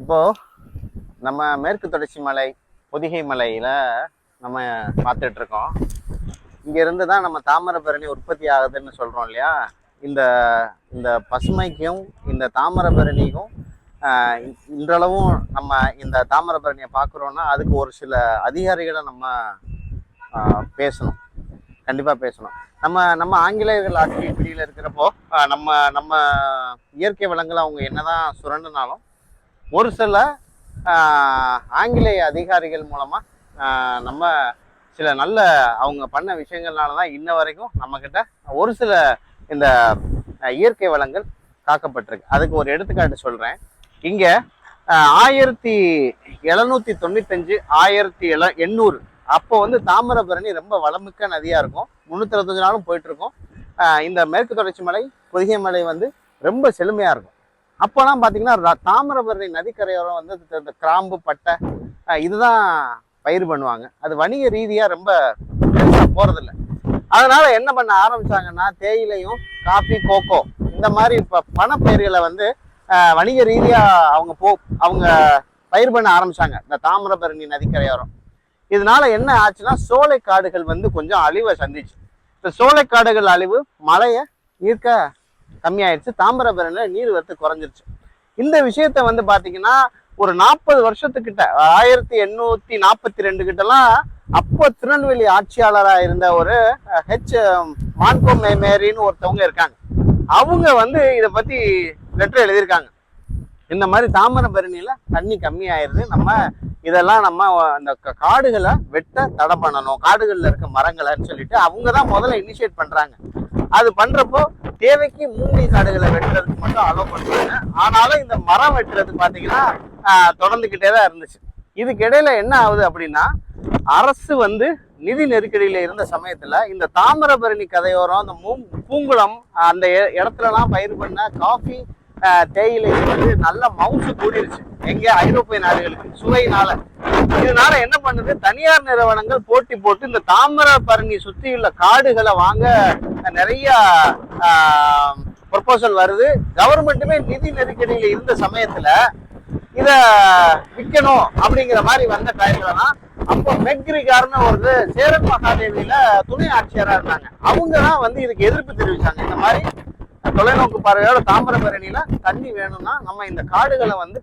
இப்போ நம்ம மேற்கு தொடர்ச்சி மலை பொதிகை மலையில நம்ம பார்த்துட்டு இருக்கோம் இங்க இருந்து தான் நம்ம தாமிரபரணி உற்பத்தி ஆகுதுன்னு சொல்றோம் இல்லையா? இந்த இந்த பசுமைக்கும் இந்த தாமிரபரணிக்கும் இன்றளவும் நம்ம இந்த தாமிரபரணியை பார்க்குறோன்னா அதுக்கு ஒரு சில அதிகாரிகளை நம்ம பேசணும். கண்டிப்பாக பேசணும். நம்ம நம்ம ஆங்கிலேயர்கள் ஆட்சி பிடியில் இருக்கிறப்போ நம்ம நம்ம இயற்கை வளங்களை அவங்க என்னதான் சுரண்டினாலும் ஒரு சில ஆங்கிலேய அதிகாரிகள் மூலமாக நம்ம சில நல்ல அவங்க பண்ண விஷயங்கள்னால தான் இன்ன வரைக்கும் நம்மக்கிட்ட ஒரு சில இந்த இயற்கை வளங்கள் காக்கப்பட்டிருக்கு. அதுக்கு ஒரு எடுத்துக்காட்டு சொல்கிறேன் இங்கே ஆயிரத்தி எழுநூற்றி தொண்ணூத்தஞ்சு ஆயிரத்தி எழ எண்ணூறு அப்போ வந்து தாமிரபரணி ரொம்ப வளமிக்க நதியா இருக்கும். முன்னூத்தி அறுபத்தஞ்சு நாளும் போயிட்டு இருக்கும் இந்த மேற்கு தொடர்ச்சி மலை பொதிகை மலை வந்து ரொம்ப செழுமையா இருக்கும். அப்போலாம் பார்த்தீங்கன்னா தாமிரபரணி நதிக்கரையோரம் வந்து இந்த- கிராம்பு பட்டை இதுதான் பயிர் பண்ணுவாங்க. அது வணிக ரீதியாக ரொம்ப போகிறதில்ல அதனால் அதனால என்ன பண்ண ஆரம்பிச்சாங்கன்னா தேயிலையும் காஃபி கோகோ இந்த மாதிரி இப்போ பணப்பயிர்களை வந்து வணிக ரீதியாக அவங்க போ அவங்க பயிர் பண்ண ஆரம்பிச்சாங்க. இந்த தாமிரபரணி நதிக்கரையோரம். இதனால என்ன ஆச்சுன்னா சோலை காடுகள் வந்து கொஞ்சம் அழிவை சந்திச்சு. இப்போ சோலை காடுகள் அழிவு மழையை ஈர்க்க கம்மியாயிடுச்சு தாமிரபரணியில் நீர் வரத்து குறைஞ்சிருச்சு. இந்த விஷயத்த வந்து பார்த்தீங்கன்னா ஒரு நாற்பது வருஷத்துக்கிட்ட ஆயிரத்தி எண்ணூத்தி நாற்பத்தி ரெண்டு கிட்டலாம் அப்போ திருநெல்வேலி ஆட்சியாளராக இருந்த ஒரு ஹெச் மான்கோ மேமேரின்னு ஒருத்தவங்க இருக்காங்க. அவங்க வந்து இதை பற்றி லெட்டர் எழுதியிருக்காங்க. இந்த மாதிரி தாமிரபரணியில் தண்ணி கம்மியாயிருது நம்ம இதெல்லாம் நம்ம அந்த க- காடுகளை வெட்ட தடை பண்ணணும். காடுகளில் இருக்க மரங்களைன்னு சொல்லிட்டு அவங்க தான் முதல்ல இனிஷியேட் பண்ணுறாங்க அது பண்ணுறப்போ தேவைக்கு மூங்கி காடுகளை வெட்டுறதுக்கு மட்டும் அலோவ் பண்ணுறாங்க ஆனாலும் இந்த மரம் வெட்டுறது பார்த்தீங்கன்னா தொடர்ந்துக்கிட்டே தான் இருந்துச்சு. இதுக்கு இடையில என்ன ஆகுது அப்படின்னா அரசு வந்து நிதி நெருக்கடியில் இருந்த சமயத்தில் இந்த தாமிரபரணி கதையோரம் அந்த மூ பூங்குளம் அந்த இடத்துலலாம் பயிர் பண்ண காஃபி தேயிலை வந்து நல்ல மவுசு கூடிருச்சு. எங்க? ஐரோப்பிய நாடுகளுக்கு. சுவையினால. இதனால என்ன பண்ணுது? தனியார் நிறுவனங்கள் போட்டி போட்டு இந்த தாமிரபரணி சுற்றியுள்ள காடுகளை வாங்க நிறைய ப்ரொப்போசல் வருது. கவர்மெண்ட்டுமே நிதி நெருக்கடியில் இருந்த சமயத்துல இத விற்கணும் அப்படிங்கிற மாதிரி வந்த டைம்ல அப்போ மெக்ரிகார்னு ஒரு சேரன் மகாதேவியில துணை ஆட்சியரா இருந்தாங்க. அவங்க தான் வந்து இதுக்கு எதிர்ப்பு தெரிவிச்சாங்க. இந்த மாதிரி தொலைநோக்கு பார்வையோட தாமிரபரணியில தண்ணி வேணும்னா நம்ம இந்த காடுகளை வந்து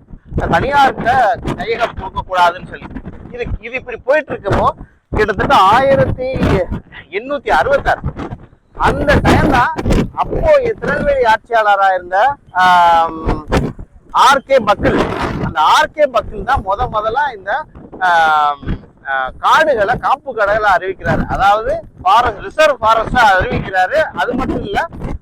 தனியார்கிட்ட கையக கொடுக்கக்கூடாதுன்னு சொல்லி. இது இது இப்படி போயிட்டு இருக்கப்போ கிட்டத்தட்ட ஆயிரத்தி எண்ணூத்தி அறுபத்தாறு. அந்த டைம் தான் அப்போ திருநெல்வேலி ஆட்சியாளரா இருந்த ஆர்கே பக்கில். அந்த ஆர்கே பக்கில் தான் முத முதல்ல இந்த ஆஹ், காடுகளை காப்பு கடைகளை அறிவிக்கிறாரு. அதாவது ஃபாரஸ்ட் ரிசர்வ் ஃபாரஸ்டா அறிவிக்கிறாரு. அது மட்டும் இல்ல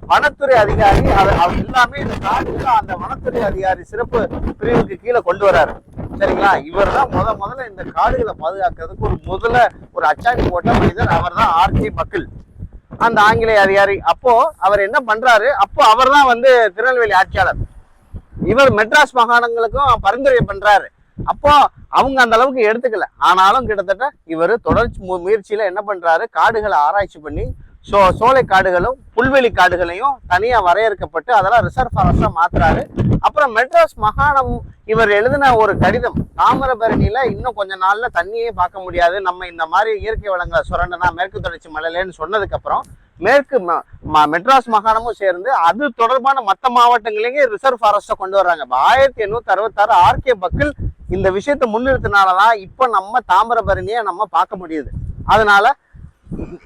வனத்துறை அதிகாரி அது எல்லாமே இந்த காட்டுல அந்த வனத்துறை அதிகாரி சிறப்பு பிரிவுக்கு கீழே கொண்டு வராரு. சரிங்களா? இவர் தான் முத முதல்ல இந்த காடுகளை பாதுகாக்கிறதுக்கு ஒரு முதல்ல ஒரு அச்சாணி போட்ட மனிதர். அவர் தான் ஆர்ஜி மக்கள். அந்த ஆங்கிலேய அதிகாரி. அப்போ அவர் என்ன பண்றாரு? அப்போ அவர் தான் வந்து திருநெல்வேலி ஆட்சியாளர். இவர் மெட்ராஸ் மாகாணங்களுக்கும் பரிந்துரை பண்றாரு. அப்போ அவங்க அந்த அளவுக்கு எடுத்துக்கல. ஆனாலும் கிட்டத்தட்ட இவர் தொடர்ச்சி மு- முயற்சியில என்ன பண்றாரு? காடுகளை ஆராய்ச்சி பண்ணி ஸோ சோலை காடுகளும் புல்வெளி காடுகளையும் தனியாக வரையறுக்கப்பட்டு அதெல்லாம் ரிசர்வ் ஃபாரஸ்டா மாத்துறாரு. அப்புறம் மெட்ராஸ் மாகாணம் இவர் எழுதின ஒரு கடிதம் தாமிரபரணியில் இன்னும் கொஞ்ச நாளில் தண்ணியே பார்க்க முடியாது. நம்ம இந்த மாதிரி இயற்கை வளங்களை சுரண்டனா மேற்கு தொடர்ச்சி மலையிலேன்னு சொன்னதுக்கப்புறம் மேற்கு ம- ம- மெட்ராஸ் மாகாணமும் சேர்ந்து அது தொடர்பான மற்ற மாவட்டங்களையும் ரிசர்வ் ஃபாரஸ்ட்டை கொண்டு வர்றாங்க. இப்போ ஆயிரத்தி எண்ணூத்தி அறுபத்தாறு ஆர்கே பக்கில் இந்த விஷயத்தை முன்னிறுத்தினாலதான் இப்போ நம்ம தாமிரபரணியை நம்ம பார்க்க முடியுது. அதனால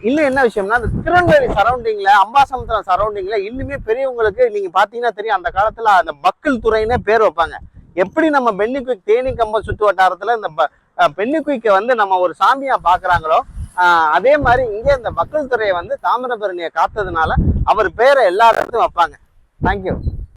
இன்னும் என்ன விஷயம்னா இந்த திருநெல்வேலி சரௌண்டிங்ல அம்பாசமுத்திரம் சரௌண்டிங்ல இன்னுமே பெரியவங்களுக்கு நீங்க பாத்தீங்கன்னா தெரியும் அந்த காலத்துல அந்த மக்கள் துறைன்னே பேர் வைப்பாங்க. எப்படி நம்ம பென்னிக்குயிக் தேனி கம்பம் சுற்று வட்டாரத்துல இந்த பென்னிக்குயிக்கை வந்து நம்ம ஒரு சாமியா பாக்குறாங்களோ அதே மாதிரி இங்கே இந்த மக்கள் துறையை வந்து தாமிரபரணியை காத்ததுனால அவர் பேரை எல்லா இடத்துலையும் வைப்பாங்க. தேங்க்யூ